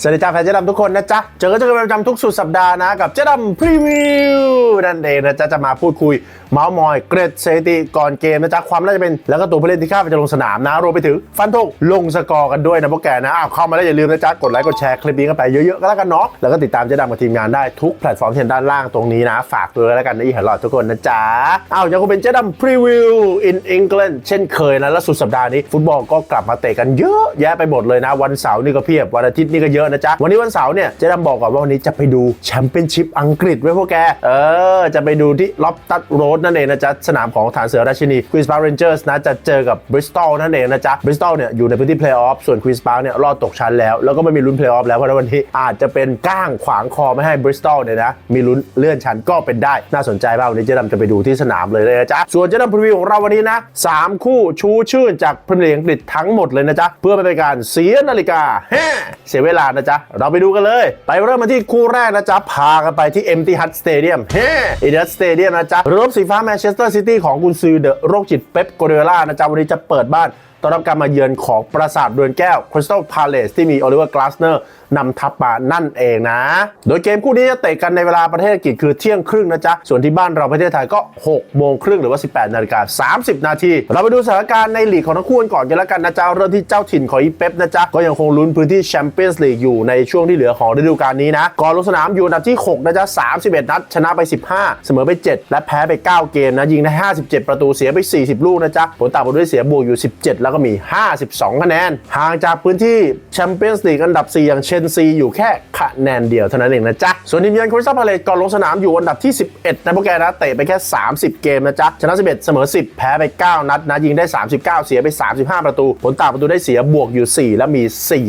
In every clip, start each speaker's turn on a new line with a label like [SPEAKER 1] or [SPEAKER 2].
[SPEAKER 1] สวัสดีจ้าแฟนเจ๊ดำทุกคนนะจ๊ะเจอกันเจอกันเป็นประจำทุกสุดสัปดาห์นะกับเจ๊ดำพรีวิวนั่นเองนะจ๊ะจะมาพูดคุย เมาส์มอยเกรดสถิติก่อนเกมนะจ๊ะ ความน่าจะเป็น แล้วก็ตัวผู้เล่นที่คาดว่าจะลงสนามนะรวมไปถึงฟันธงลงสกอร์กันด้วยนะพวกแกนะอ้าวเข้ามาแล้วอย่าลืมนะจ๊ะ กดไลค์กดแชร์คลิปนี้กันไปเยอะๆก็แล้วกันเนาะแล้วก็ติดตามเจ๊ดำกับทีมงานได้ทุกแพลตฟอร์มที่เห็นด้านล่างตรงนี้นะฝากด้วยแล้วกันนะอีหันหลอดทุกคนนะจ๊ะอ้าวยังคงเป็นเจ๊ดำพรีวิว in England เช่นเคยนะและสุดสัปดาห์นี้ฟุตบอลก็กลับมาเตะกันเยอะแยะไปหมดเลยนะวันเสาร์นี่ก็เพียบวันอาทิตย์นี่ก็เยอะนะจ๊ะ วันนี้วันเสาร์เนี่ยเจะดำบอกก่อนว่าวันนี้จะไปดูแชมเปี้ยนชิพอังกฤษไว้พวกแก เออ จะไปดูที่ล็อบตัดโรดนั่นเองนะจ๊ะ สนามของฐานเสือราชินีควีนส์พาร์คเรนเจอร์สนะจะเจอกับบริสตอลนั่นเองนะจ๊ะบริสตอลเนี่ยอยู่ในพื้นที่เพลย์ออฟส่วนควีนส์พาร์คเนี่ยรอดตกชั้นแล้ว แล้วก็ไม่มีลุ้นเพลย์ออฟแล้วเพราะฉะนั้นวันนี้อาจจะเป็นก้างขวางคอไม่ให้บริสตอลเนี่ยนะมีลุ้นเลื่อนชั้นก็เป็นได้น่าสนใจมากวันนี้เจ๊ดำจะไปดูที่สนามเลยเลยนะจ๊ะส่วนเจ๊ดำพรีวิวของเราวันนี้นะสามคู่ชูชื่นจากพรีเมียร์อังกฤษทั้งหมดเลยนะจ๊ะเพื่อไม่เป็นการเสียนาฬิกาเสียเวลานะจ๊ะ เราไปดูกันเลย ไปเริ่มมาที่คู่แรกนะจ๊ะ พากันไปที่ Empty Hut Stadium เฮ้เอเดสเตเดียมนะจ๊ะรบสีฟ้าแมนเชสเตอร์ซิตี้ของกุนซือเดอะโรคจิตเป๊ปโกเดล่านะจ๊ะวันนี้จะเปิดบ้าน ต้อนรับการมาเยือนของปราสาทเรือนแก้วคริสตัลพาเลสที่มีโอลิเวอร์กลาสเนอร์นำทัพมานั่นเองนะ โดยเกมคู่นี้จะเตะกันในเวลาประเทศอังกฤษคือเที่ยงครึ่งนะจ๊ะ ส่วนที่บ้านเราประเทศไทยก็ 6 โมงครึ่งหรือว่า 18 นาฬิกา 30 นาที เราไปดูสถานการณ์ในลีกของทั้งคู่กันก่อนกันแล้วกันนะจ๊ะ เริ่มที่เจ้าถิ่นของอีเป๊ปนะจ๊ะ ก็ยังคงลุ้นพื้นที่แชมเปี้ยนส์ลีกอยู่ในช่วงที่เหลือของฤดูกาลนี้นะ ก่อนลงสนามอยู่อันดับที่ 6 นะจ๊ะ 31 นัด ชนะไป 15 เสมอไป 7 และแพ้ไป 9 เกมนะ ยิงได้ 57 ประตู เสียไป 40 ลูกนะจ๊ะ ผลต่างประตูได้เสียบวกอยู่ 17แล้วก็มี 52 คะแนน ห่างจากพื้นที่แชมเปี้ยนส์ลีกอันดับ 4 อย่างเชนซีอยู่แค่คะแนนเดียวเท่านั้นเองนะจ๊ะ ส่วนทีมเยือนคริสตัลพาเลตก่อนลงสนามอยู่อันดับที่ 11 นะพวกแกนะเตะไปแค่ 30 เกมนะจ๊ะ ชนะ 11 เสมอ 10 แพ้ไป 9 นัดนะ ยิงได้ 39 เสียไป 35 ประตู ผลต่างประตูได้เสียบวกอยู่ 4 และมี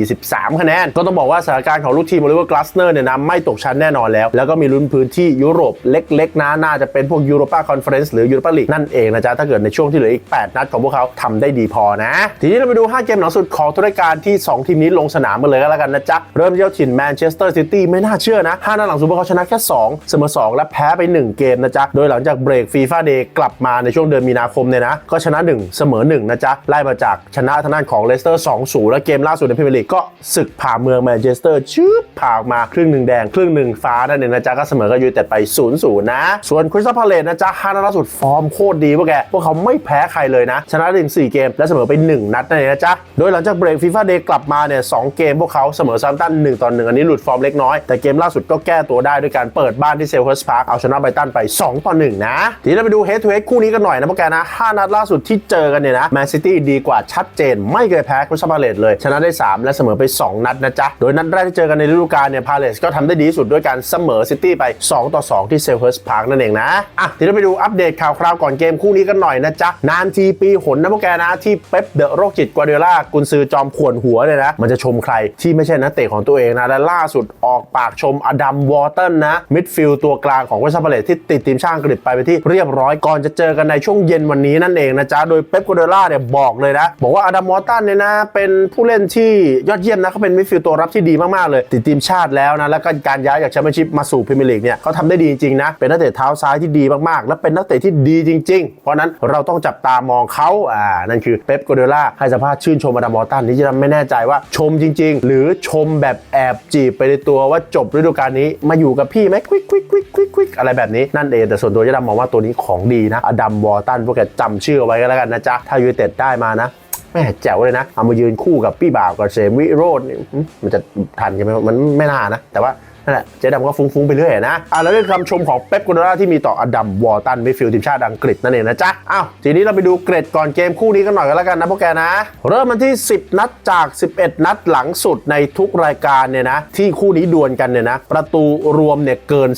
[SPEAKER 1] 43 คะแนน ก็ต้องบอกว่าสถานการณ์ของลูกทีมโอลิเวอร์กลาสเนอร์เนี่ยนะไม่ตกชั้นแน่นอนแล้ว แล้วก็มีลุ้นพื้นที่ยุโรปเล็กๆนะน่าจะเป็นพวกยูโรปาคอนเฟอเรนซ์หรือยูโรปาลีกนั่นเองนะจ๊ะถ้าเกิดในช่วงที่เหลืออีก 8 นัดของพวกเขาทำได้ดีพอนะทีนี้เราไปดู 5 เกมหลังสุดของทุรายการที่ 2 ทีมนี้ลงสนามกันเลยก็แล้วกันนะจ๊ะ เริ่มที่เจ้าถิ่นแมนเชสเตอร์ซิตี้ไม่น่าเชื่อนะ 5นัดหลังสุดพวกเขาชนะแค่ 2 เสมอ 2 และแพ้ไป 1 เกมนะจ๊ะ โดยหลังจากเบรกฟีฟ่าเดย์กลับมาในช่วงเดือนมีนาคมเนี่ยนะ ก็ชนะ 1 เสมอ 1 นะจ๊ะ ไล่มาจากชนะทางด้านของเลสเตอร์2-0 และเกมล่าสุดในพรีเมียร์ลีกก็ศึกผ่าเมืองแมนเชสเตอร์ชืบผ่าออกมาครึ่งหนึ่งแดงครึ่งหนึ่งฟ้านั่นเองนะจ๊ะก็เสมอกับยูไนเต็ดไป 0-0 นะ ส่วนคริสตัลพาเลตนะจ๊ะ5นัดล่าสุดฟอร์มโคตรดีพวกแกพวกเขาไม่แพ้ใครเลยนะชนะถึง4เกมและเสมอไป1 นัดนั่นเองนะจ๊ะ โดยหลังจากเบรกฟีฟ่าเดย์กลับมาเนี่ยสเกมพวกเขาเสมอซัมตัน1ต่อ1อันนี้หลุดฟอร์มเล็กน้อย แต่เกมล่าสุดก็แก้ตัวได้ด้วยการเปิดบ้านที่เซลเฮิร์สพาร์คเอาชนะไบตันไป 2 ต่อ 1 นะ ทีนี้เราไปดูเฮดทูเฮดคู่นี้กันหน่อยนะพวกแกนะ 5 นัดล่าสุดที่เจอกันเนี่ยนะแมนซิตี้ดีกว่าชัดเจน ไม่เคยแพ้คริสตัลพาเลตเลย ชนะได้ 3 และเสมอไป 2 นัดนะจ๊ะ โดยนัดแรกที่เจอกันในฤดูกาลเนี่ยพาเลตก็ทำได้ดีสุดด้วยการเสมอซิตี้ไป 2 ต่อ 2 ที่เซลเฮิร์สพาร์คนั่นเองนะอะทีนี้ไปดูอัปเดตข่าวคราวก่อนเกมคู่นี้กันหน่อยนะจ๊ะนานทีปีหนนะพวกแกนะที่เป๊ปเดอะโรคจิตกวาเดล่ากุนซือจอมขวนหัวเนี่ยนะมันจะชมใครที่ไม่ใช่นักเตะของตัวเองนะ และล่าสุดออกปากชมอดัมวอเตอร์นะมิดฟิลด์ตัวกลางของคริสตัลพาเลตที่ติดทีมชาติอังกฤษไปไปนที่เรียบร้อยก่อนจะเจอกันในช่วงเย็นวันนี้นั่นเองนะจ๊ะโดยเป๊ปกัวเดล่าเนี่ยบอกเลยนะ บอกว่าอดัมวอเตอร์เนี่ยนะเป็นผู้เล่นที่ยอดเยี่ยมนะเขาเป็นมิดฟิลด์ตัวรับที่ดีมากๆเลยติดทีมชาติแล้วนะแล้วก็การย้ายจากแชมเปี้ยนชิพมาสู่พรีเมียร์ลีกเนี่ยเขาทำได้ดีจริงๆนะเป็นนักเตะเท้าซ้ายที่ดีมากๆ และเป็นนักเตะที่ดีจริง ๆ เพราะนั้นเราต้องจับตามองเขาอ่านั่นคือเป๊ปกัวเดล่าให้สัมภาษณ์ชื่นชมอดัมวอตอร์นี่จะไม่แน่ใจว่าชมจริง ๆ หรือชมแบบแอบจีบไปในตัวว่าจบฤดูกาลนี้มาอยู่กับพี่ไหมควิกควิกควิกควิกควิกอะไรแบบนี้นั่นเองแต่ส่วนตัวจะดำมองว่าตัวนี้ของดีนะอดัมวอตันพวกแกจำชื่อไว้ก็แล้วกันนะจ๊ะ ถ้ายูไนเต็ดได้มานะแม่แจ๋วเลยนะ เอามายืนคู่กับพี่บ่าวกับเซมวิโรจน์นี่อืมมันจะทันกันไหมมันไม่น่านะ แต่ว่า นั่นแหละเจ๊ดำก็ฟุ้งๆไปเรื่อยนะอะแล้วเรื่องคำชมของเป๊ปกัวเดลาที่มีต่ออดัมวอร์ตันมิดฟิลด์ทีมชาติอังกฤษนั่นเองนะจ๊ะอ้าวทีนี้เราไปดูเกรดก่อนเกมคู่นี้กันหน่อยกันแล้วกันนะพวกแกนะ เริ่มมันที่ 10 นัดจาก 11 นัดหลังสุดในทุกรายการเนี่ยนะที่คู่นี้ดวลกันเนี่ยนะประตูรวมเนี่ยเกิน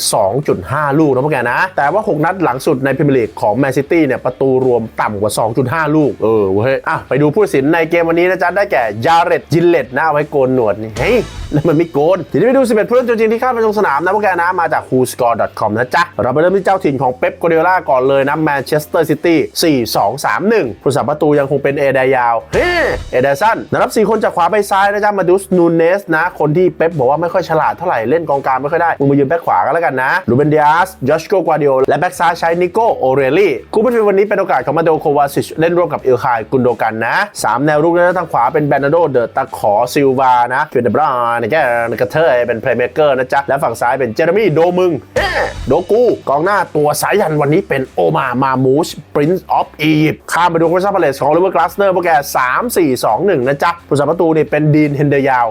[SPEAKER 1] 2.5 ลูกนะพวกแกนะ แต่ว่า 6 นัดหลังสุดในพรีเมียร์ลีกของแมนซิตี้เนี่ยประตูรวมต่ำกว่า 2.5 ลูกเออเว้ยอะไปดูผู้ตัดสินในเกมวันนี้นะจ๊ะได้แก่ยาเรตยินเลตนะเอาไว้โกนหนวดนี่เฮ้ยแล้วมันไม่โกนทีนี้ไปดู 11ผู้เล่นตัวจริงที่ที่คาดไปลงสนามนะพวกแกนะมาจาก whoscore.com นะจ๊ะ เราไปเริ่มที่เจ้าถิ่นของเป๊ปกัวเดล่าก่อนเลยนะแมนเชสเตอร์ซิตี้4-2-3-1 ผู้สัมประตูยังคงเป็นเอเดยาวเฮ้เอเดสันนะครับสี่คนจากขวาไปซ้ายนะจ๊ะมาดูสนูเนสนะ คนที่เป๊ปบอกว่าไม่ค่อยฉลาดเท่าไหร่เล่นกองกลางไม่ค่อยได้มึงมายืนแบ็คขวากันแล้วกันนะลูเบนเดียสยอชโกกวาดิโอและแบ็คซ้ายใช้นิโกโอเรลี่คู่ผู้ชมวันนี้เป็นโอกาสของมาโดโควาซิชเล่นร่วมกับเอลคายกุนโดกันนะสามแนวรุกนะทางขวาเป็นแบรนาโดเดอตะขอซิลวานะเฟเดบรานแกนกระเทยเป็นเพลย์เมเกอร์นะจ๊ะ และฝั่งซ้ายเป็นเจเรมี่โดมึง โดกู กองหน้าตัวสายยันวันนี้เป็นโอมามามูชปรินซ์ออฟอียิปต์ข้ามไปดูโคชาพาเลสของลิเวอร์กลาสเนอร์พวกแก3 4 2 1นะจ๊ะผู้สาประตูนี่เป็นดีนเฮนเดอร์ยาว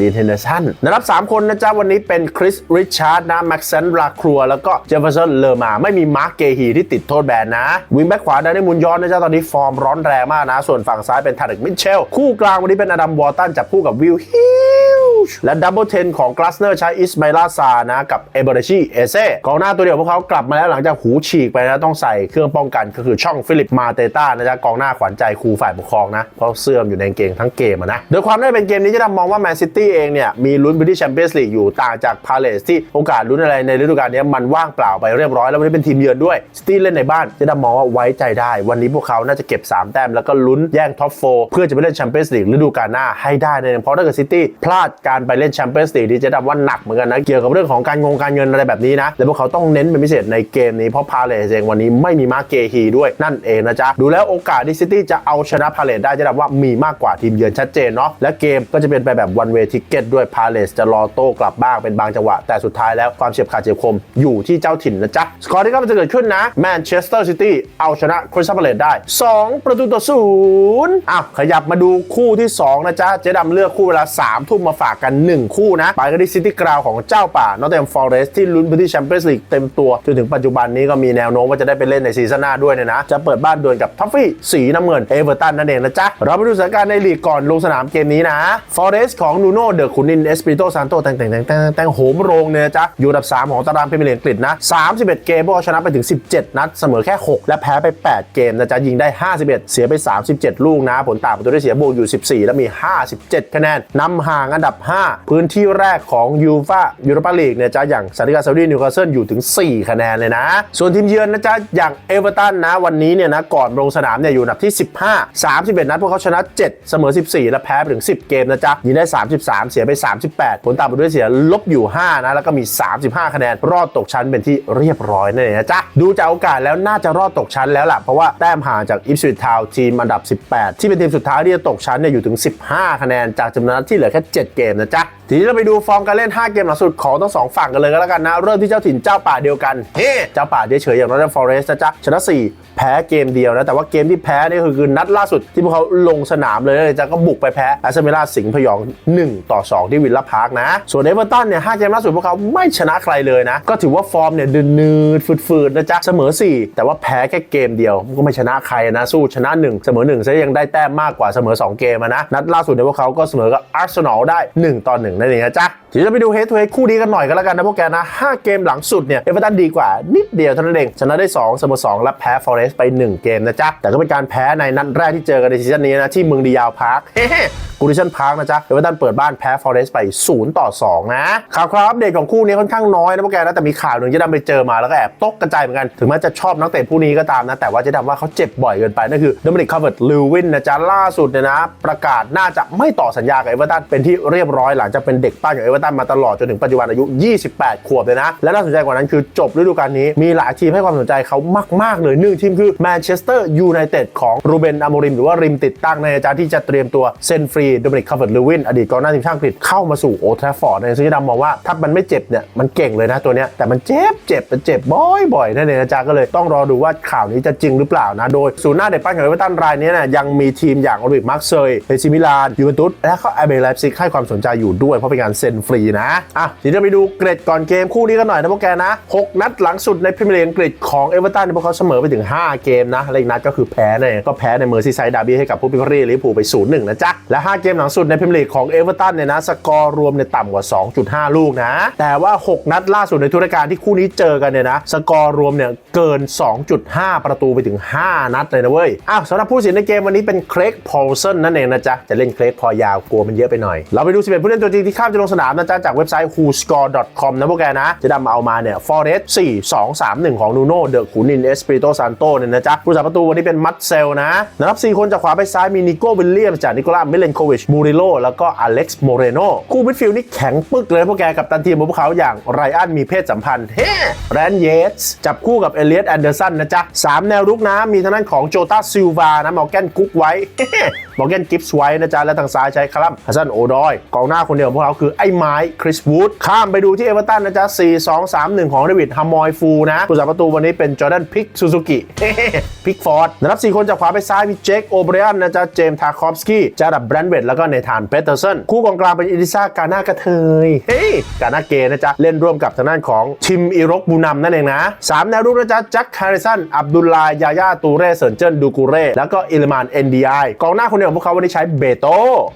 [SPEAKER 1] ดีนเฮนเดอร์สันนะครับ3คนนะจ๊ะวันนี้เป็นคริสริชาร์ดนะแม็กซ์เซนลาครัวแล้วก็เจฟเฟอร์สันเลอร์มาไม่มีมาร์คเกฮีที่ติดโทษแบนนะวิงแบ็คขวาได้ในมุนยอนนะจ๊ะตอนนี้ฟอร์มร้อนแรงมากนะ ส่วนฝั่งซ้ายเป็นทาริกมิเชลคู่กลางวันนี้เป็นอดัมวอร์ตันจับคู่กับวิลฮิลและดับเบิลเทนของกลาสเนอร์ใช้อิสมาลาซานะกับเอเบอร์ชีเอเซ่กองหน้าตัวเดียวพวกเขากลับมาแล้วหลังจากหูฉีกไปนะต้องใส่เครื่องป้องกันก็คือช่องฟิลิปมาเตต้านะจ๊ะกองหน้าขวัญใจครูฝ่ายปกครองนะเพราะเสื่อมอยู่ในเกงทั้งเกมนะโดยความได้เป็นเกมนี้จะทำมองว่าแมนซิตี้เองเนี่ยมีลุ้นไปที่แชมเปี้ยนส์ลีกอยู่ต่างจากพาเลสที่โอกาสลุ้นอะไรในฤดูกาลนี้มันว่างเปล่าไปเรียบร้อยแล้ววันนี้เป็นทีมเยือนด้วยซิตี้เล่นในบ้านจะทำมองว่าไว้ใจได้ วันนี้พวกเขาน่าจะเก็บ 3 แต้มแล้วก็ลุ้นแย่งท็อปโฟเพื่อจะไปเล่นแชมเปี้ยนส์ลีกฤดูกาลหน้าให้ได้ในเพราะถ้าเกิดซิตี้พลาดการไปเล่นแชมเปี้ยนส์ลีกนี่จะทำว่าหนักเหมือนกันนะเกี่ยวกับเรื่องของการงงการเงินอะไรแบบนี้นะและพวกเขาต้องเน้นเป็นพิเศษในเกมนี้เพราะพาเลสเองวันนี้ไม่มีมาเกฮีด้วยนั่นเองนะจ๊ะดูแล้วโอกาสที่ซิตี้จะเอาชนะพาเลสได้จะทำว่ามีมากกว่าทีมเยือนชัดเจนเนาะและเกมก็จะเป็นไปแบบวันเวทิกเก็ตด้วยพาเลสจะรอโต้กลับบ้างเป็นบางจังหวะ แต่สุดท้ายแล้วความเฉียบขาดเฉียบคมอยู่ที่เจ้าถิ่นนะจ๊ะสกอร์ที่กำลังจะเกิดขึ้นนะแมนเชสเตอร์ซิตี้เอาชนะคริสตัลพาเลสได้ 2 ประตูต่อศูนย์อ้าวขยับมาดูคู่ที่ 2 นะจ๊ะเจ๊ดำเลือกคู่เวลา3ทุ่มมาฝากกัน 1 คู่นะไปกันที่ซิตี้กราวของเจ้าป่านอตเทมฟอร์เรสที่ลุ้นพื้นที่แชมเปี้ยนส์ลีกเต็มตัวจนถึงปัจจุบันนี้ก็มีแนวโน้มว่าจะได้ไปเล่นในซีซั่นหน้าด้วยเนี่ยนะ จะเปิดบ้านดวลกับท็อฟฟี่สีน้ำเงินเอเวอร์ตันนั่นเองนะจ๊ะ เราไปดูสถานการณ์ในลีกก่อนลงสนามเกมนี้นะฟอร์เรสของนูโน่เดอะคุนินเอสปิโตซานโตแต่งแต่งแต่งแต่งแต่งโหมโรงเนี่ยจ๊ะอยู่อันดับ 3 ของตารางพรีเมียร์ลีกอังกฤษนะ31 เกมพวกเขาชนะไปถึง 17 นัดเสมอแค่ 6 และแพ้ไป 8 เกมนะจ๊ะยิงได้ 51 เสียไป 37 ลูกนะ ผลต่างประตูได้เสียบวกอยู่ 14 และมี 57 คะแนนนำห่างอันดับ 5 พื้นที่แรกของยูฟายูโรปาลีกเนี่ยจ๊ะอย่างซาติกาซาดีนิวคาสเซิลอยู่ถึง 4 คะแนนเลยนะ ส่วนทีมเยือนนะจ๊ะอย่างเอเวอร์ตันนะวันนี้เนี่ยนะก่อนลงสนามเนี่ยอยู่อันดับที่ 15 31 นัดพวกเขาชนะ 7 เสมอ 14 และแพ้ไปถึง 10 เกมนะจ๊ะยิงได้ 33 เสียไป 38 ผลต่างประตูได้เสียลบอยู่ 5 นะ แล้วก็มี 35 คะแนน รอดตกชั้นเป็นที่เรียบร้อยนั่นเองนะจ๊ะดูจากโอกาสแล้วน่าจะรอดตกชั้นแล้วล่ะ เพราะว่าแต้มห่างจากอิฟสวิตทาวทีมอันดับ 18 ที่เป็นทีมสุดท้ายที่จะตกชั้นเนี่ยอยู่ถึง 15 คะแนนจากจำนวนนัดที่เหลือแค่ 7 เกมนะจ๊ะทีนี้เราไปดูฟอร์มการเล่น 5เกมหลังสุดของทั้งสองฝั่งกันเลยก็แล้วกันนะ เริ่มที่เจ้าถิ่นเจ้าป่าเดียวกันเฮ้เจ้าป่าเฉยๆอย่างนอตแดมฟอเรสต์นะจ๊ะชนะ 4 แพ้เกมเดียวนะ แต่ว่าเกมที่แพ้นี่คือคือนัดล่าสุดที่พวกเขาลงสนามเลยนะจ๊ะก็บุกไปแพ้แอสเซมิลาสิงห์พยอง1 ต่อ 2 ที่วิลล่าพาร์คนะ ส่วนเอเวอร์ตันเนี่ยห้าเกมล่าสุดพวกเขาไม่ชนะใครเลยนะ ก็ถือว่าฟอร์มเนี่ยดืนๆฝืดๆนะจ๊ะเสมอ 4 แต่ว่าแพ้แค่เกมเดียวก็ไม่ชนะใครนะสู้ชนะ 1 เสมอ1ซะยังได้แต้มมากกว่าเสมอ 2 เกมอะนะนัดล่าสุดเนี่ยพวกเขาก็เสมอกับอาร์เซนอลได้ 1 ต่อ1นั่นเองนะจ๊ะ ทีนี้เราไปดูเฮดทูเฮดคู่นี้กันหน่อยก็แล้วกันนะพวกแกนะ 5 เกมหลังสุดเนี่ยเอเวอร์ตันดีกว่านิดเดียวเท่านั้นเองชนะได้ 2 เสมอ 2 และแพ้ฟอเรสต์ไป 1 เกมนะจ๊ะ แต่ก็เป็นการแพ้ในนัดแรกที่เจอกันในซีซั่นนี้นะที่เมืองดียาวพาร์คกูดิชันพาร์คนะจ๊ะเอเวอร์ตันเปิดบ้านแพ้ฟอเรสต์ไป 0 ต่อ 2 นะข่าวคราวอัปเดตของคู่นี้ค่อนข้างน้อยนะพวกแกนะแต่มีข่าวหนึ่งที่ดำไปเจอมาแล้วก็แอบตกกระจายเหมือนกันถึงแม้จะชอบนักเตะผู้นี้ก็ตามนะแต่ว่าจะดำว่าเขาเจ็บบ่อยเกินไปนั่นคือโดมินิกคาร์เวิร์ตลิววินนะจ๊ะล่าสุดเนี่ยนะ ประกาศน่าจะไม่ต่อสัญญากับเอเวอร์ตันเป็นที่เรียบร้อยหลังจากเป็นเด็กปั้นของเอเวอร์ตันมาตลอดจนถึงปัจจุบันอายุ 28 ขวบเลยนะ และน่าสนใจกว่านั้นคือจบฤดูกาลนี้มีหลายทีมให้ความสนใจเขามาก ๆ เลยหนึ่งทีมคือแมนเชสเตอร์ยูไนเต็ดของรูเบนอโมริมหรือว่าริมติดตั้งในอาจารย์ที่จะเตรียมตัวเซนฟรีโดมินิกคาร์เวิร์ตลิววินอดีตกองหน้าทีมชาติอังกฤษเข้ามาสู่โอทราฟอร์ดในซึ่งจะดำมองว่าถ้ามันไม่เจ็บเนี่ยมันเก่งเลยนะตัวเนี้ยแต่มันเจ็บเจ็บมันเจ็บบ่อยๆนั่นเองนะจ๊ะก็เลยต้องรอดูว่าข่าวนี้จะจริงหรือเปล่านะโดยศูนย์หน้าเด็กปั้นของเอเวอร์ตันรายนี้เนี่ยยังมีทีมอย่างโอลิมมาร์เซยเอซิมิลานยูเวนตุสและก็อเบไลฟ์ซิกให้ความสนใจอยู่ด้วยเพราะเป็นการเซ็นฟรีนะอะทีนี้เราไปดูเกรดก่อนเกมคู่นี้กันหน่อยนะพวกแกนะ 6 นัดหลังสุดในพรีเมียร์ลีกอังกฤษของเอเวอร์ตันพวกเขาเสมอไปถึง 5 เกมนะและอีกนัดก็คือแพ้เนี่ยก็แพ้ในเมอร์ซีไซด์ดาร์บี้ให้กับผู้พิฆาตลิเวอร์พูลไป 0-1 นะจ๊ะ และ 5 เกมหลังสุดในพรีเมียร์ลีกของเอเวอร์ตันเนี่ยนะสกอร์รวมเนี่ยต่ำกว่า 2.5 ลูกนะ แต่ว่า 6 นัดล่าสุดในทุรการที่คู่นี้เจอกันเนี่ยนะสกอร์รวมเนี่ยเกิน 2.5 ประตูไปถึง 5 นัดเลยนะเว้ยอ้าวสำหรับผู้ตัดสินในเกมวันนี้เป็นเครกพอลสันนั่นเองนะจ๊ะจะเล่นเครกพอยาวกลัวมันเยอะไปหน่อยเราไปดู11ผู้เล่นตัวจริงที่ข้ามจะลงสนามนะจ๊ะจากเว็บไซต์ whoscore.com นะพวกแกนะจะดำเอามาเนี่ย Forest 4 2 3 1 ของนูโน่เดอะขุนินเอสปริโตซานโตเนี่ยนะจ๊ะผู้สาประตูวันนี้เป็นมัตเซลนะนะครับ4คนจากขวาไปซ้ายมีนิโก้วิลเลียมจากนิโคลามิเลนโควิชมูริโลแล้วก็อเล็กซ์โมเรโนคู่มิดฟิลด์นี่แข็งปึกเลยพวกแกกับตันทีมของพวกเขาอย่างไรอันมีเพศสัมพันธ์เฮ้แรนเยสจับคู่กับเอเลียตแอนเดอร์สันนะจ๊ะสามแนวรุกนะมีทางด้านของโจตาซิลวานะมอร์แกนกุ๊กไว้มอร์แกนกิฟส์ไว้นะจ๊ะและทางซ้ายใช้คารัมฮัสซันโอดอยกองหน้าคนเดียวของพวกเขาคือไอ้ไม้คริสวูดข้ามไปดูที่เอเวอร์ตันนะจ๊ะ 4 2 3 1 ของเดวิดฮัมอยฟูนะผู้สาประตูวันนี้เป็นจอร์แดนพิกซูซูกิพิกฟอร์ดนะครับ4คนจากขวาไปซ้ายมีเจคโอเบรอันนะจ๊ะเจมส์ทาคอฟสกี้จาดับแบรนด์เวดแล้วก็เนธานเปเตอร์สันคู่กองกลางเป็นอิลิซากาน่ากระเทยเฮ้ยกาน่าเกย์นะจ๊ะเล่นร่วมกับทางด้านของทิมอิรกบูนัมนั่นเองนะสามแนวรุกนะจ๊ะแจ็คแฮร์ริสันอับดุลลายาย่าตูเร่เซินเจิ้นดูกูเร่แล้วก็อิลมานเอ็นดีไอกองหน้าคนเดียวของพวกเขาวันนี้ใช้เบโต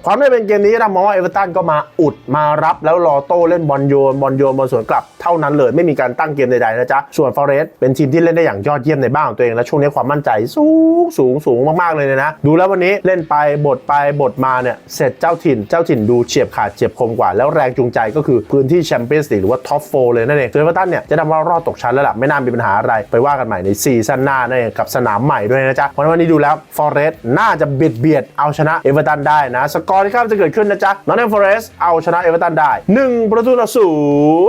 [SPEAKER 1] ความได้เป็นเกมนี้นะมองว่าเอเวอร์ตันก็มาอุดมารับแล้วรอโต้เล่นบอลโยนบอลโยนบอลสวนกลับเท่านั้นเลย ไม่มีการตั้งเกมใดๆนะจ๊ะส่วนฟอเรสต์เป็นทีมที่เล่นได้อย่างยอดเยี่ยมในบ้านของตัวเองและช่วงนี้ความมั่นใจสูงสูงสูงมากๆเลยนะ ดูแล้ววันนี้เล่นไปบทไปบทมาเนี่ยเสร็จเจ้าถิ่นเจ้าถิ่นดูเฉียบขาดเฉียบคมกว่า แล้วแรงจูงใจก็คือพื้นที่แชมเปี้ยนส์ลีกหรือว่าท็อปโฟเลยนั่นเองเอเวอร์ตันเนี่ยจะทำว่ารอดตกชั้นแล้วล่ะไม่น่ามีปัญหาอะไรไปว่ากันใหม่ในซีซั่นหน้านั่นเองกับสนามใหม่ด้วยนะจ๊ะเพราะวันนี้ดูแล้วฟอเรสต์น่าจะเบียดเบียดเอาชนะเอเวอร์ตันได้นะสกอร์ที่ข้ามจะเกิดขึ้นนะจ๊ะนอตแฮมฟอเรสต์เอาชนะเอเวอร์ตันได้1 ประตูต่อศู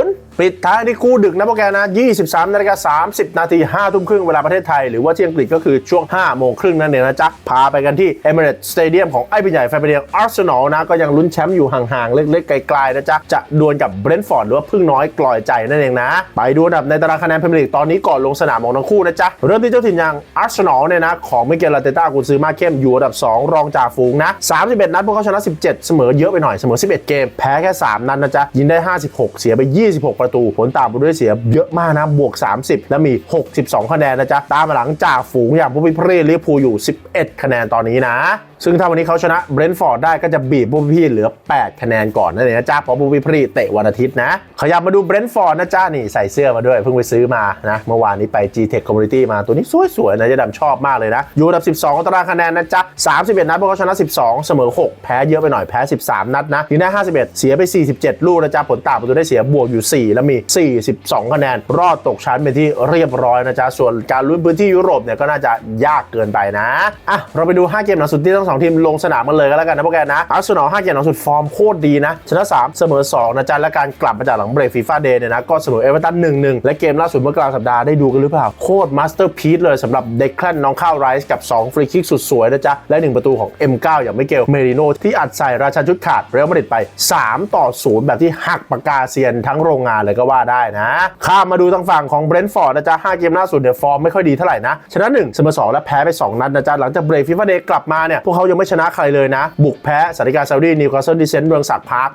[SPEAKER 1] นย์ปิดท้ายที่คู่ดึกนะพวกแกนะ 23นาฬิกา30 นาที 5 ทุ่มครึ่งเวลาประเทศไทย หรือว่าที่อังกฤษก็คือช่วง 5 โมงครึ่งนั่นเองนะจ๊ะ พาไปกันที่ Emirates Stadium ของไอ้พี่ใหญ่แฟนเพลงอาร์เซนอลนะ ก็ยังลุ้นแชมป์อยู่ห่างๆ เล็กๆ ไกลๆ นะจ๊ะ จะดวลกับเบรนท์ฟอร์ดหรือว่าพึ่งน้อยกลอยใจนั่นเองนะ ไปดูอันดับในตารางคะแนนพรีเมียร์ลีกตอนนี้ก่อนลงสนามของทั้งคู่นะจ๊ะ เริ่มที่เจ้าถิ่นอย่างอาร์เซนอลเนี่ยนะของมิเกลลาเตต้ากุนซือมาเข้มอยู่อันดับ 2 รองจ่าฝูงนะ31 นัดพวกเขาชนะ 17 เสมอเยอะไปหน่อยเสมอ 11 เกมแพ้แค่ 3 นัดนะจ๊ะยิงได้ 56 เสียไป 26ประตู ผลตามมาด้วยเสียเยอะมากนะ บวก 30 และมี 62 คะแนนนะจ๊ะ ตามหลังจ่าฝูงอย่างผู้พิพรีลิเวอร์พูลอยู่ 11 คะแนนตอนนี้นะ ซึ่งถ้าวันนี้เขาชนะเบรนท์ฟอร์ดได้ก็จะบีบบูพี่เหลือ 8 คะแนนก่อนนั่นเองนะจ๊ะเพราะบูพี่พรีเตะวันอาทิตย์นะ ขยับมาดูเบรนท์ฟอร์ดนะจ๊ะนี่ใส่เสื้อมาด้วยเพิ่งไปซื้อมานะเมื่อวานนี้ไป G-Tech Community มาตัวนี้สวยๆนะจะดำชอบมากเลยนะอยู่อันดับ 12ของตารางคะแนนนะจ๊ะ31 นัดพวกเขาชนะ 12 เสมอ 6 แพ้เยอะไปหน่อยแพ้ 13 นัดนะยิงได้51 เสียไป 47 ลูกนะจ๊ะผลต่างประตูได้เสียบวกอยู่4 แล้วมี 42 คะแนน รอดตกชั้นเป็นที่เรียบร้อยนะจ๊ะ ส่วนการลุ้นพื้นที่ยุโรปเนี่ยก็น่าจะยากเกินไปนะ อะ เราไปดู 5 เกมหลังสุดที่ทั้งสองทีมลงสนามกันเลยก็แล้วกันนะพวกแกนะอาร์เซนอล5เกมหลังสุดฟอร์มโคตรดีนะชนะ3เสมอ2นะจ๊ะและการกลับมาจากหลังเบรกฟีฟ่าเดย์เนี่ยนะก็เสมอเอเวอเร์ตัน1-1และเกมล่าสุดเมื่อกลางสัปดาห์ได้ดูกันหรือเปล่าโคตรมาสเตอร์พีซเลยสำหรับเด็กแคลนน้องข้าวไรส์กับ 2 ฟรีคิกสุดสวยนะจ๊ะและ 1 ประตูของ M9 อย่างไม่เกลเมริโนที่อัดใส่ราชาชุดขาดเรอัลมาดริดไป 3 ต่อ 0 แบบที่หักปากกาเซียนทั้งโรงงานเลยก็ว่าได้นะ ข้ามมาดูทางฝั่งของเบรนท์ฟอร์ดนะจ๊ะ5เกมล่าสุดเนี่ยฟอร์มไม่ค่อยดีเท่าไหร่นะ ชนะ1เสมอ2และแพ้ไป 2 นัดนะจ๊ะหลังจากเบรกฟิฟ่าเดย์กลับมาเนี่ยพวกเขายังไม่ชนะใครเลยนะ บุกแพ้สาริกาซาอุดีนิวคาสเซิลดิเซนต์เมืองสัตว์พาร์ค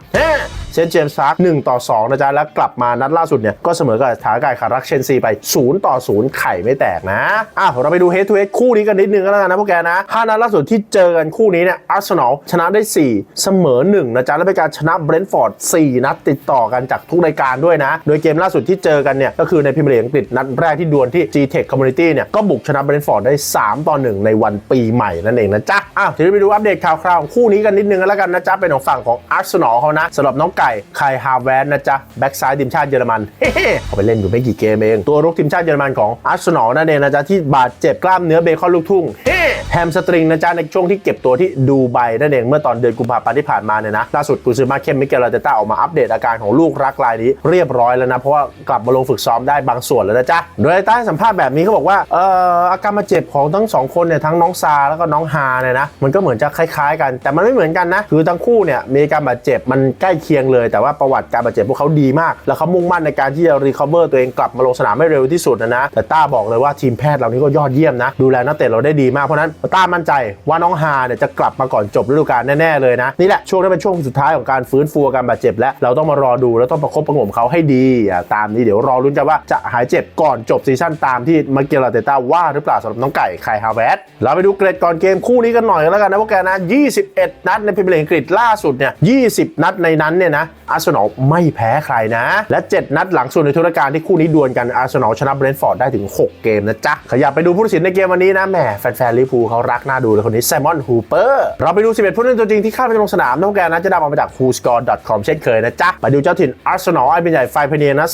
[SPEAKER 1] ซนต์เจมส์พาร์ค1ต่อ2นะจ๊ะแล้วกลับมานัดล่าสุดเนี่ยก็เสมอกับฐานกายคารักเชนซีไป0ต่อ0ไข่ไม่แตกนะอ้าวเราไปดูเฮดทูเฮดคู่นี้กันนิดนึงก็แล้วกันนะพวกแกนะห้านัดล่าสุดที่เจอกันคู่นี้เนี่ยอาร์เซนอลชนะได้ 4 เสมอ1นะจ๊ะและเป็นการชนะเบรนท์ฟอร์ด4นัดติดต่อกันจากทุกรายการด้วยนะ โดยเกมล่าสุดที่เจอกันเนี่ยก็คือในพรีเมียร์ลีกอังกฤษนัดแรกที่ดวลที่ G-Tech Community เนี่ยก็บุกชนะเบรนท์ฟอร์ดได้ 3 ต่อ 1 ในวันปีใหม่นั่นเองนะจ๊ะอ้าวทีนี้ไปดูอัปเดตข่าวคราวคู่นี้กันนิดนึงก็แล้วกันนะจ๊ะเป็นของฝั่งของอาร์เซนอลเขานะสำหรับน้องไก่ไคฮาแวนนะจ๊ะ แบ็กซ้ายทีมชาติเยอรมันเฮ้เขาไปเล่นอยู่ไม่กี่เกมเอง ตัวรุกทีมชาติเยอรมันของอาร์เซนอลนั่นเองนะจ๊ะ ที่บาดเจ็บกล้ามเนื้อเบคอนลูกทุ่งเฮ้ แฮมสตริงนะจ๊ะในช่วงที่เก็บตัวที่ดูไบนั่นเองเมื่อตอนเดือนกุมภาพันธ์ที่ผ่านมาเนี่ยนะล่าสุดกุซือมาเข้มมิเกลลาเตต้าออกมาอัปเดตอาการของลูกรักรายนี้เรียบร้อยแล้วนะเพราะว่ากลับมาลงฝึกซ้อมได้บางส่วนแล้วนะจ๊ะโดยใต้สัมภาษณ์แบบนี้เขาบอกว่าเอ่ออาการบาดเจ็บของทั้งสองคนเนี่ยทั้งน้องซาแล้วก็น้องฮาเนี่ยนะมันก็เหมือนจะคล้ายๆ กัน แต่มันไม่เหมือนกันนะคือทั้งคู่เนี่ยมีการบาดเจ็บมันใกล้เคียงเลย แต่ว่าประวัติการบาดเจ็บพวกเขาดีมาก แล้วเขามุ่งมั่นในการที่จะรีคอเวอร์ตัวเองกลับมาลงสนามให้เร็วที่สุดนะนะแต่ต้าบอกเลยว่าทีมแพทย์เรานี่ก็ยอดเยี่ยมนะดูแลนักเตะเราได้ดีมากเพราะนั้นต้ามั่นใจว่าน้องฮาเนี่ยจะกลับมาก่อนจบฤดูกาลแน่ๆเลยนะนี่แหละช่วงนี้เป็นช่วงสุดท้ายของการฟื้นฟูการบาดเจ็บและเราต้องมารอดูแล้วต้องประคบประหงมเขาให้ดีอะตามนี้เดี๋ยวรอรุ้นกันว่าจะหายเจ็บก่อนจบซีซั่นตามที่มาเกลาเตต้าว่าหรือเปล่าสำหรับน้องไก่ไคฮาเวสเราไปดูเกรดก่อนเกมคู่นี้กันหน่อยแล้วกันนะพวกแกนะ 21 นัดในพรีเมียร์ลีกอังกฤษล่าสุดเนี่ย 20 นัดในนั้นเนี่ยนะนะอาร์เซนอลไม่แพ้ใครนะ และ 7 นัดหลังสุดในทุรการที่คู่นี้ดวลกันอาร์เซนอลชนะเบรนท์ฟอร์ดได้ถึง 6 เกมนะจ๊ะ ขยับไปดูผู้ตัดสินในเกมวันนี้นะแหมแฟนๆลิเวอร์พูลเขารักน่าดูเลยคนนี้ไซมมอนฮูเปอร์เราไปดู 11 ผู้เล่นตัวจริงที่คาดว่าจะลงสนามน้องแกนะจะได้มาจาก whoscore.com เช่นเคยนะจ๊ะ ไปดูเจ้าถิ่นอาร์เซนอลไอเป็นใหญ่ไฟเพเนียนะ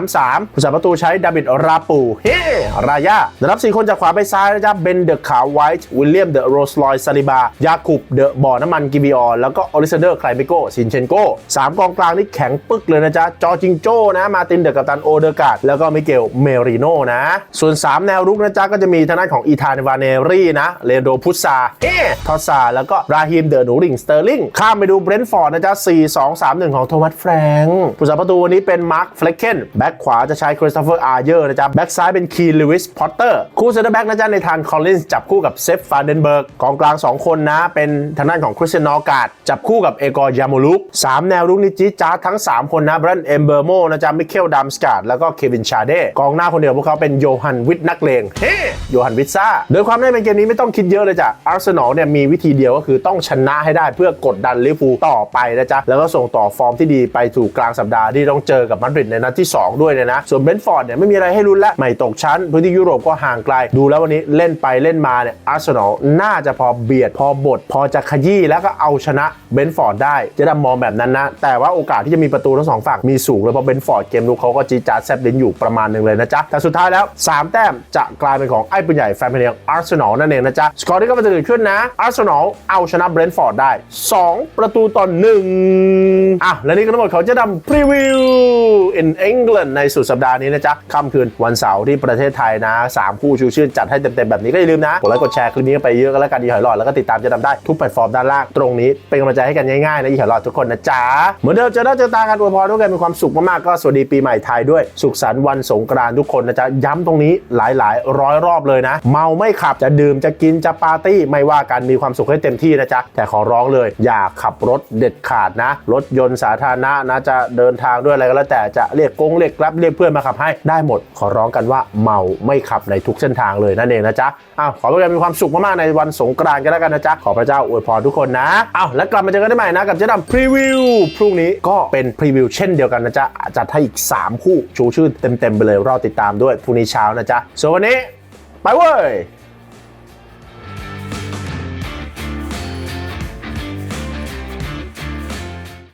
[SPEAKER 1] 4-3-3 ผู้สาประตูใช้ดาวิดราปูเฮ้รายานะครับสี่คนจากขวาไปซ้ายนะจ๊ะเบนเดอะขาวไวท์วิลเลียมเดอะโรสลอยซาลิบายาคุบเดอะบ่อน้ำมันกิบิออนแล้วก็อลิซาเดอร์ไคลเมโกซินเชนโกสามกองกลางนี่แข็งปึกเลยนะจ๊ะจอจิงโจ้นะมาตินเดอะกัปตันโอเดอร์การ์ดแล้วก็มิเกลเมริโนนะส่วน 3 แนวรุกนะจ๊ะก็จะมีทางด้านของอีธานวาเนรี่นะเลโดพุซาเอทอซา แล้วก็ราฮิมเดอะหนูริงสเตอร์ลิง ข้ามไปดูเบรนท์ฟอร์ดนะจ๊ะ 4 2 3 1 ของโทมัสแฟรงค์ผู้สาประตูวันนี้เป็นมาร์คเฟลเคนแบ็คขวาจะใช้คริสโตเฟอร์อาร์เยอร์นะจ๊ะ แบ็คซ้ายเป็นคีลวิสพอตเตอร์คู่เซนเตอร์แบ็กนะจ๊ะในทานคอลลินส์จับคู่กับเซฟฟาเดนเบิร์กกองกลาง 2 คนนะเป็นทางด้านของคริสเตียนนอร์กาดจับคู่กับเอกอร์ยามูลุกสามแนวรุกนี่จี๊ดจ้าทั้ง 3 คนนะแบรนด์เอมเบอร์โมนะจ๊ะมิเคลดัมสกาดแล้วก็เควินชาเดกองหน้าคนเดียวพวกเขาเป็นโยฮันวิทนักเลงเฮ้โยฮันวิทซ่าโดยความได้เป็นเกมนี้ไม่ต้ององคิดเยอะเลยจ้ะอาร์เซนอลเนี่ยมีวิธีเดียวก็คือต้องชนะให้ได้เพื่อกดดันลิเวอร์พูลต่อไปนะจ๊ะแล้วก็ส่งต่อฟอร์มที่ดีไปสู่กลางสัปดาห์ที่ต้องเจอกับมาดริดในนัดที่ 2 ด้วยเนี่ยนะ ส่วนเบนฟอร์ดเนี่ยไม่มีอะไรให้ลุ้นละไม่ตกชั้นพื้นที่ยุโรปก็ห่างไกล ดูแล้ววันนี้เล่นไปเล่นมาเนี่ยอาร์เซนอลน่าจะพอเบียดพอบทพอจะขยี้แล้วก็เอาชนะเบนฟอร์ดได้จะดำมองแบบนั้นนะ แต่ว่าโอกาสที่จะมีประตูทั้งสองฝั่งมีสูงเลยเพราะเบนฟอร์ดเกมลุกเขาก็จีจาดแซบลินอยู่ประมาณหนึ่งเลยนะจ๊ะแต่สุดท้ายแล้วสามแต้มจะกลายเป็นของไอ้ปืนใหญ่แฟนเพลงอาร์เซนอลนั่นเองนะจ๊ะ สกอร์ที่ก็จะเกิดขึ้นนะอาร์เซนอลเอาชนะเบรนท์ฟอร์ดได้ 2 ประตูต่อหนึ่งอะ และนี่ก็ทั้งหมดของเจะดำพรีวิว in England ในสุดสัปดาห์นี้นะจ๊ะค่ำคืนวันเสาร์ที่ประเทศไทยนะ 3 คู่ชูชื่นจัดให้เต็มๆ แบบนี้ก็อย่าลืมนะ กดไลค์กดแชร์คลิปนี้กันไปเยอะก็แล้วกันอีหอยหลอดแล้วก็ติดตามเจะดำได้ทุกแพลตฟอร์มด้านล่างตรงนี้เป็นกำลังใจให้กันง่ายๆนะอีหอยหลอดทุกคนนะจ๊ะเหมือนเดิมเจอหน้าเจอตากันอวยพรทุกกันมีความสุขมากๆก็สวัสดีปีใหม่ไทยด้วยสุขสันต์วันสงกรานต์ทุกคนนะจ๊ะย้ำตรงนี้หลายๆ ร้อยรอบเลยนะ เมาไม่ขับจะดื่มจะกินินจะปาร์ตี้ไม่ว่ากันมีความสุขให้เต็มที่นะจ๊ะ แต่ขอร้องเลย อย่าขับรถเด็ดขาดนะ รถยนต์สาธารณะนะจะเดินทางด้วยอะไรก็แล้วแต่จะเรียกกงเรียกกร็บเรียกเพื่อนมาขับให้ได้หมด ขอร้องกันว่าเมาไม่ขับในทุกเส้นทางเลยนั่นเองนะจ๊ะอ้าวขอให้ทุกคนมีความสุขมากๆในวันสงกรานต์กันแล้วกันนะจ๊ะขอพระเจ้าอวยพรทุกคนนะอ้าวแล้วกลับมาเจอกันได้ใหม่นะกับเจ๊ดำพรีวิวพรุ่งนี้ก็เป็นพรีวิวเช่นเดียวกันนะจ๊ะจัดให้อีก 3 คู่ชูชื่อเต็มๆไปเลยรอติดตามด้วยพรุ่งนี้เช้านะจ๊ะส่วนวันนี้ไปเว้ย